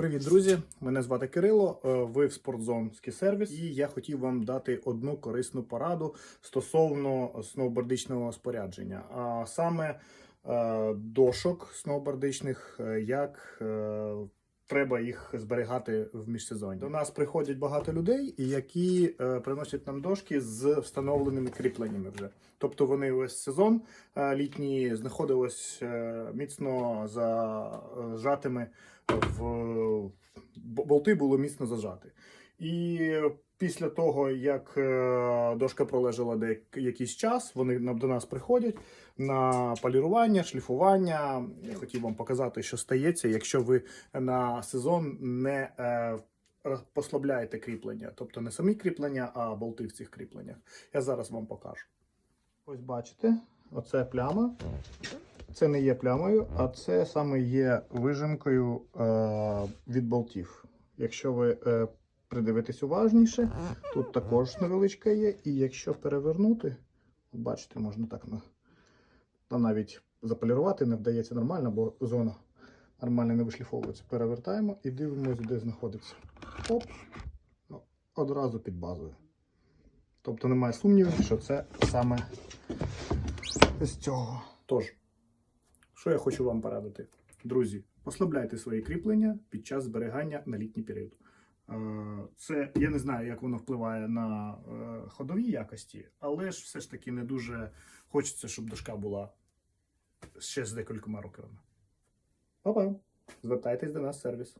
Привіт, друзі! Мене звати Кирило. е, Ви в Спортзон сервіс, і я хотів вам дати одну корисну пораду стосовно сноубордичного спорядження, а саме е, дошок сноубордичних, е, як треба їх зберігати в міжсезонні. До нас приходять багато людей, які е, приносять нам дошки з встановленими кріпленнями вже. Тобто вони весь сезон е, літній знаходились е, міцно зажатими в болти було міцно зажати. І після того, як е, дошка пролежала деяк- якийсь час, вони до нас приходять на полірування, шліфування. Я хотів вам показати, що стається, якщо ви на сезон не е, послабляєте кріплення, тобто не самі кріплення, а болти в цих кріпленнях. Я зараз вам покажу. Ось бачите, оце пляма. Це не є плямою, а це саме є вижимкою е, від болтів. Якщо ви придивитесь уважніше, тут також невеличка є. І якщо перевернути, бачите, можна так на, та навіть заполірувати не вдається нормально, бо зона нормально не вишліфовується. Перевертаємо і дивимося, де знаходиться. Оп, ну, одразу під базою. Тобто немає сумнівів, що це саме з цього. Тож, що я хочу вам порадити? Друзі, послабляйте свої кріплення під час зберігання на літній період. Е, Це я не знаю, як воно впливає на е, ходові якості, але ж все ж таки не дуже хочеться, щоб дошка була ще з декількома роками. Па-па! Звертайтесь до нас в сервіс.